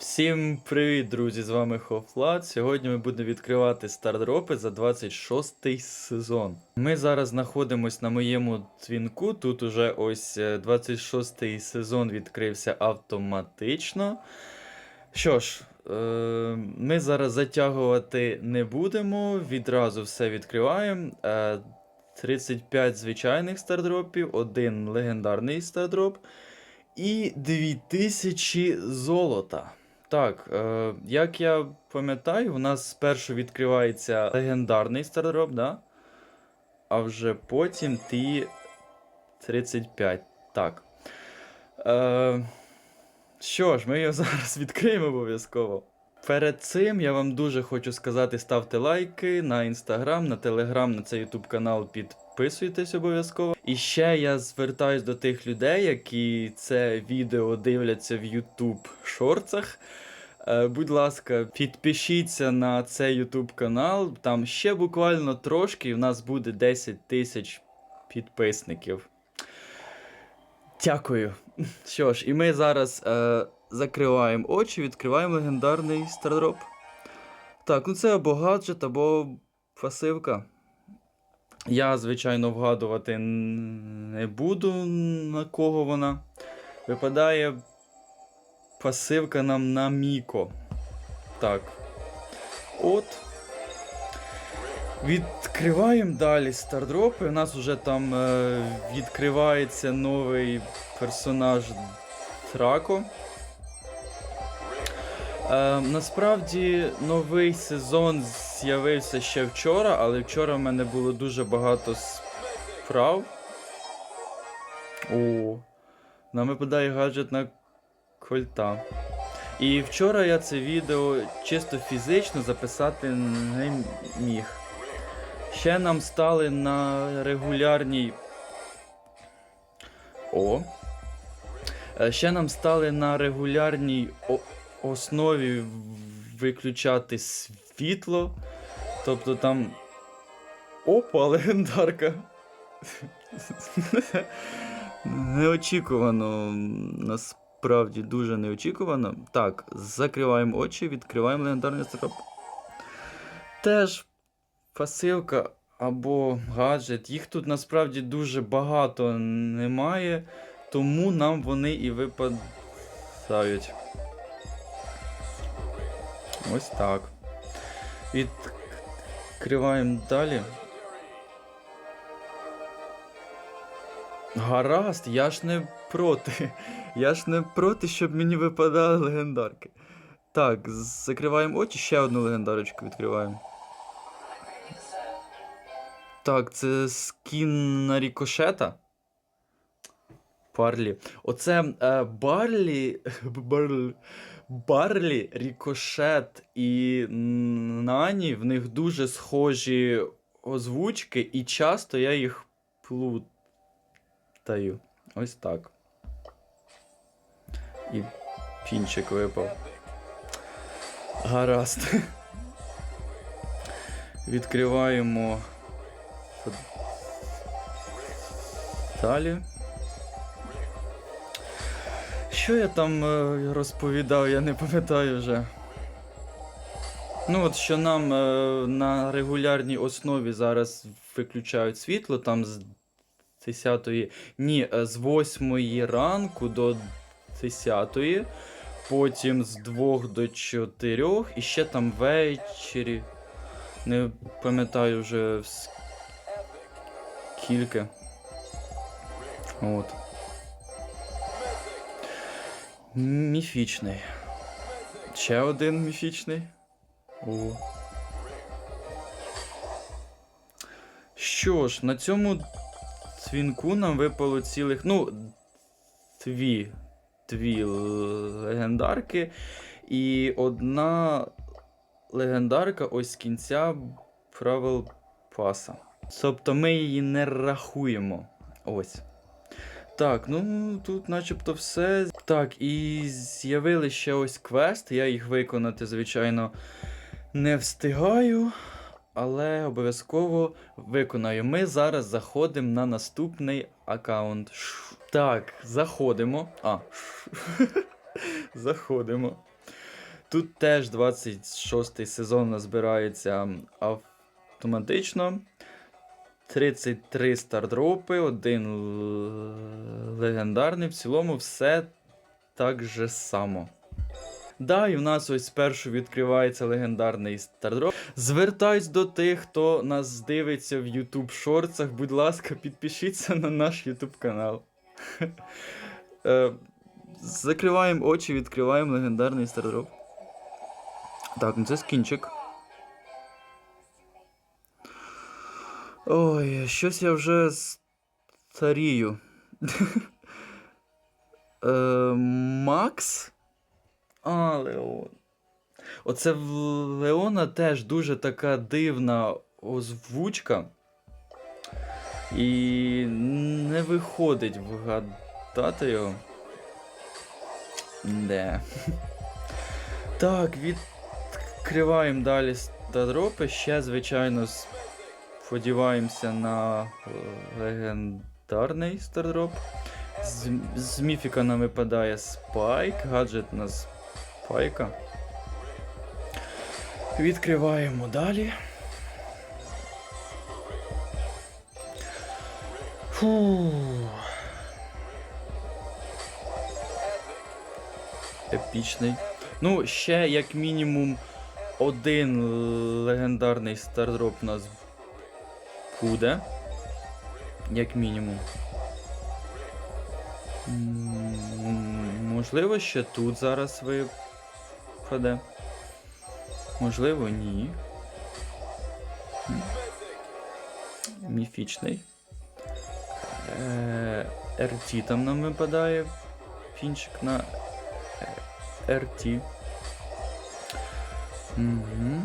Всім привіт, друзі! З вами Хофлат. Сьогодні ми будемо відкривати стардропи за 26 сезон. Ми зараз знаходимося на моєму дзвінку. Тут уже ось е, 26 сезон відкрився автоматично. Що ж, е, ми зараз затягувати не будемо, відразу все відкриваємо. Е, 35 звичайних стардропів, один легендарний стардроп і 2000 золота. Так, е, як я пам'ятаю, у нас спершу відкривається легендарний стардроп, да? а вже потім ті 35. Так. Е, що ж, ми його зараз відкриємо обов'язково. Перед цим я вам дуже хочу сказати: ставте лайки на інстаграм, на телеграм, на цей ютуб канал підписуйтесь обов'язково. І ще я звертаюсь до тих людей, які це відео дивляться в Ютуб шорцах. Е, Будь ласка, підпишіться на цей YouTube канал. Там ще буквально трошки, і в нас буде 10 тисяч підписників. Дякую. Що ж, і ми зараз е, закриваємо очі, відкриваємо легендарний стардроп. Так, ну це або гаджет, або пасивка. Я, звичайно, вгадувати не буду, на кого вона. Випадає пасивка нам на Міко. Так. От. Відкриваємо далі стардропи. У нас вже там е, відкривається новий персонаж Трако. Е, насправді новий сезон з'явився ще вчора, але вчора в мене було дуже багато справ. О, нам випадає гаджет на кольта. І вчора я це відео чисто фізично записати не міг. Ще нам стали на регулярній. О. Е, Ще нам стали на регулярній основі виключати світло. Тобто там. Опа, легендарка. Неочікувано. Насправді дуже неочікувано. Так, закриваємо очі, відкриваємо легендарний строп. Теж пасивка або гаджет. Їх тут насправді дуже багато немає, тому нам вони і випадають. Ось так. Відкриваємо далі. Гаразд, я ж не проти. Я ж не проти, щоб мені випадали легендарки. Так, закриваємо очі, ще одну легендарочку відкриваємо. Так, це скін на рікошета. Барлі. Оце е, Барлі. Барлі. Барлі, Рікошет і Нані, в них дуже схожі озвучки, і часто я їх плутаю. Ось так. І пінчик випав. Гаразд. Відкриваємо. Далі. Що я там е, розповідав, я не пам'ятаю вже. Ну, от що нам е, на регулярній основі зараз виключають світло, там з 10-ї, ні, е, з 8 ранку до 10-ї, потім з 2 до 4, і ще там ввечері. Не пам'ятаю вже скільки. От. Міфічний. Ще один міфічний. О. Що ж, на цьому дзвінку нам випало цілих. Ну, дві. Дві легендарки. І одна легендарка ось з кінця правил паса. Тобто ми її не рахуємо. Ось. Так, ну тут начебто все. Так, і з'явили ще ось квест. Я їх виконати, звичайно, не встигаю, але обов'язково виконаю. Ми зараз заходимо на наступний аккаунт. Так, заходимо. А, заходимо. Тут теж 26 сезон назбирається автоматично. 33 стардропи, один легендарний. В цілому все так же само. Да, і в нас ось спершу відкривається легендарний стардроп. Звертаюсь до тих, хто нас дивиться в YouTube шорцах. Будь ласка, підпишіться на наш YouTube канал. Е, Закриваємо очі, відкриваємо легендарний стардроп. Так, ну це скінчик. Ой, щось я вже старію. е, Макс? А, Леон. Оце в Леона теж дуже така дивна озвучка. І не виходить вгадати його. Де. Так, відкриваємо далі стадропи. Ще, звичайно, сподіваємося на е, легендарний стардроп. З, з міфіка нам випадає спайк, гаджет на спайка. Відкриваємо далі. Фу. Епічний. Ну, ще як мінімум один легендарний стардроп у нас буде. Як мінімум. Можливо, ще тут зараз випаде. Можливо, ні. Міфічний. Е, RT там нам випадає. Фінчик на е, RT. Угу.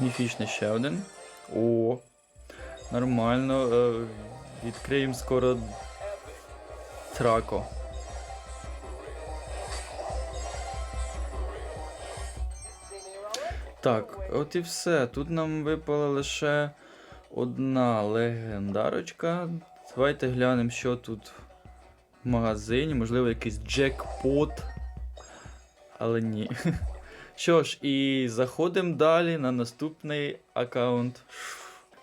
Міфічний ще один. О. Нормально. Е, відкриємо скоро трако. Так, от і все. Тут нам випала лише одна легендарочка. Давайте глянемо, що тут в магазині. Можливо, якийсь джекпот. Але ні. Що ж, і заходимо далі на наступний аккаунт.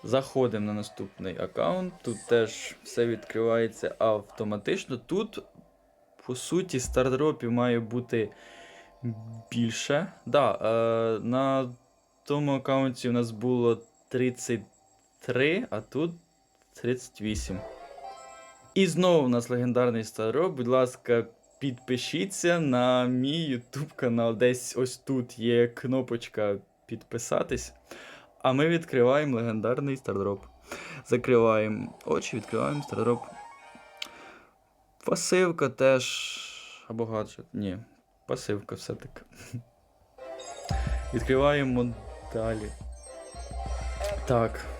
Заходимо на наступний аккаунт. Тут теж все відкривається автоматично. Тут, по суті, стардропів має бути більше. Да, е, на тому аккаунті у нас було 33, а тут 38. І знову у нас легендарний стардроп. Будь ласка, підпишіться на мій YouTube канал. Десь ось тут є кнопочка підписатись. А ми відкриваємо легендарний стардроп. Закриваємо очі, відкриваємо стардроп. Пасивка теж. Або гаджет. Ні, пасивка все-таки. Відкриваємо далі. Так.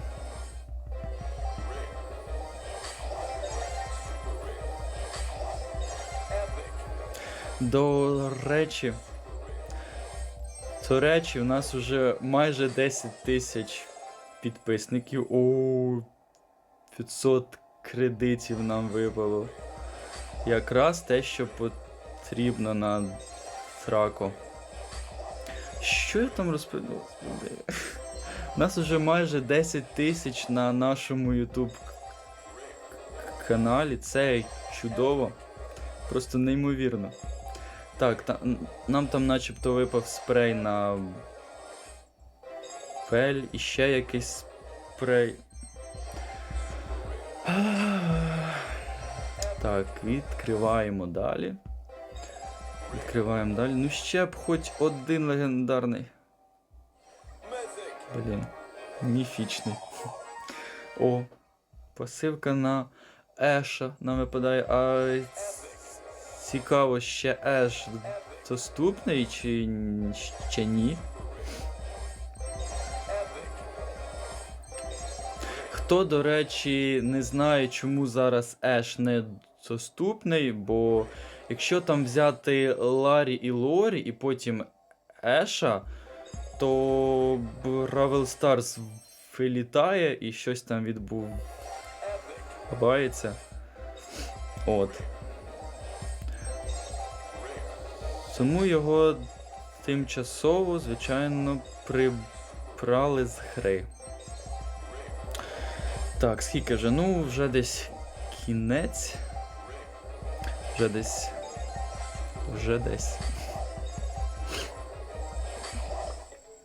До речі. До речі, у нас вже майже 10 тисяч підписників. О, 500 кредитів нам випало. Якраз те, що потрібно на трако. Що я там розповідав? У нас вже майже 10 тисяч на нашому YouTube каналі. Це чудово. Просто неймовірно. Так, та, нам там начебто випав спрей на пель і ще якийсь спрей. Так, відкриваємо далі. Відкриваємо далі. Ну ще б хоч один легендарний. Блін. Міфічний. О, пасивка на Еша нам випадає. А цікаво, ще Еш доступний чи, ще ні? Хто, до речі, не знає, чому зараз Еш не доступний, бо якщо там взяти Ларі і Лорі, і потім Еша, то Бравл Старс вилітає і щось там відбувається. От. Тому його тимчасово, звичайно, прибрали з гри. Так, скільки вже? Ну, вже десь кінець. Вже десь. Вже десь.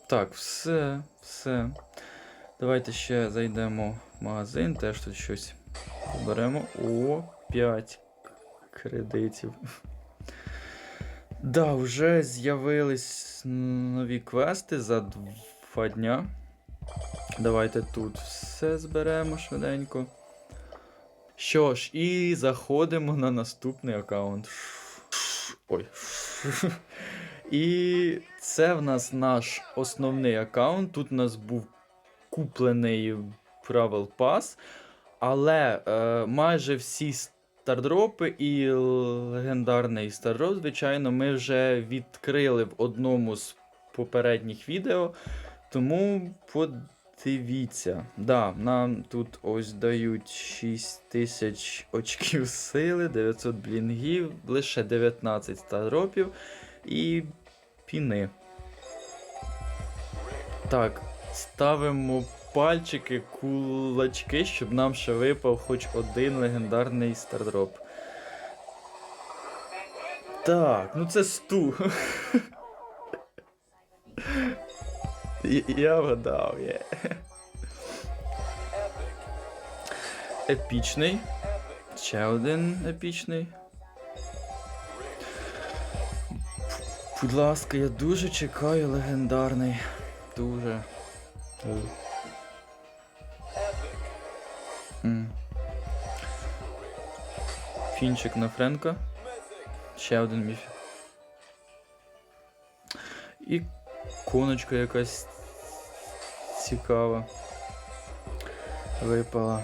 Так, все, все. Давайте ще зайдемо в магазин, теж тут щось беремо. О, 5 кредитів. Да, вже з'явились нові квести за два дня. Давайте тут все зберемо швиденько. Що ж, і заходимо на наступний аккаунт. Ой. І це в нас наш основний аккаунт. Тут у нас був куплений Travel Pass, але е, майже всі стардропи і легендарний стардроп, звичайно, ми вже відкрили в одному з попередніх відео. Тому подивіться. Да, нам тут ось дають 6000 очків сили, 900 блінгів, лише 19 стардропів і піни. Так, ставимо пальчики, кулачки, щоб нам ще випав хоч один легендарний стардроп. Так, ну це сту. Я- вгадав, є. Епічний. Ще один епічний. Будь ласка, я дуже чекаю легендарний. Дуже. Фінчик на Френка. Ще один міф. І коночка якась цікава. Випала.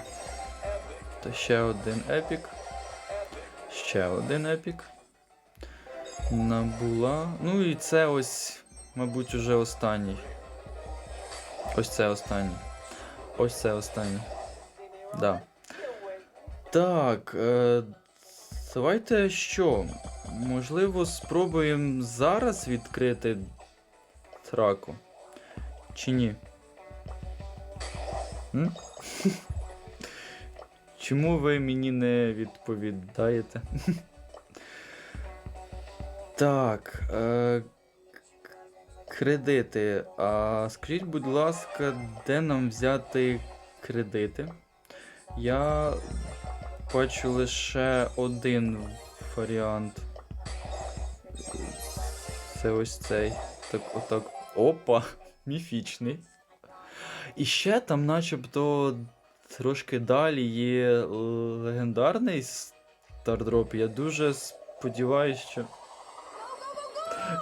Та ще один епік. Ще один епік. Набула. Ну і це ось, мабуть, уже останній. Ось це останній. Ось це останній. Да. Так. Е, давайте що? Можливо, спробуємо зараз відкрити траку. Чи ні? М? Чому ви мені не відповідаєте? Так. Е, кредити. А скажіть, будь ласка, де нам взяти кредити? Я бачу лише один варіант. Це ось цей. Так, отак. Опа, міфічний. І ще там, начебто, трошки далі є легендарний стардроп. Я дуже сподіваюся, що.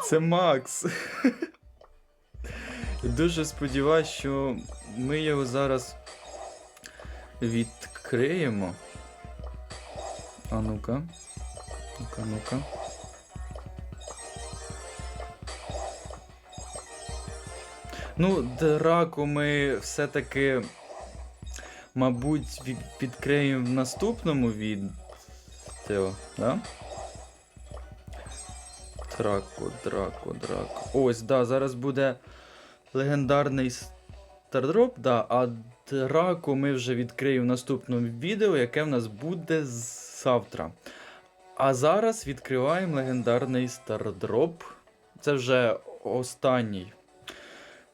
Це Макс. Дуже сподіваюся, що ми його зараз відкриємо. А ну-ка. Ну-ка, ну-ка. Ну, драку ми все-таки, мабуть, відкриємо в наступному відео, да? Драко, драко, драко. Ось, да, зараз буде легендарний стардроп, да, а драку ми вже відкриємо в наступному відео, яке в нас буде завтра. А зараз відкриваємо легендарний стардроп. Це вже останній.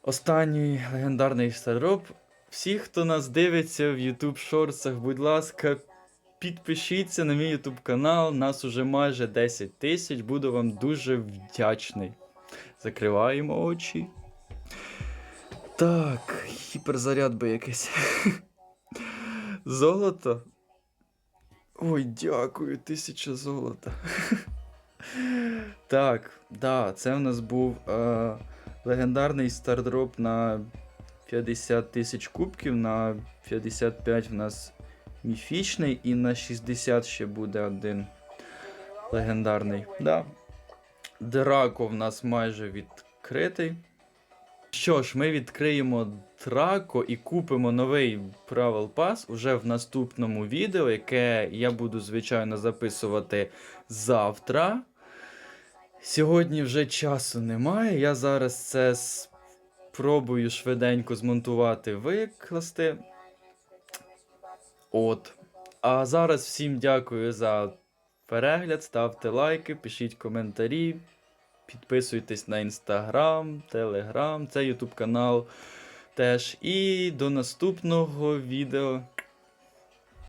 Останній легендарний стардроп. Всі, хто нас дивиться в YouTube шорцах, будь ласка, підпишіться на мій YouTube канал. Нас уже майже 10 тисяч. Буду вам дуже вдячний. Закриваємо очі. Так, гіперзаряд би якийсь. Золото. Ой, дякую, тисяча золота. так, да, це в нас був е, легендарний стардроп на 50 тисяч кубків, на 55 в нас міфічний і на 60 ще буде один легендарний. Да. Драко в нас майже відкритий. Що ж, ми відкриємо Драко і купимо новий Travel Pass уже в наступному відео, яке я буду, звичайно, записувати завтра. Сьогодні вже часу немає. Я зараз це спробую швиденько змонтувати, викласти. От. А зараз всім дякую за перегляд, ставте лайки, пишіть коментарі, підписуйтесь на інстаграм, телеграм, це ютуб канал теж. І до наступного відео.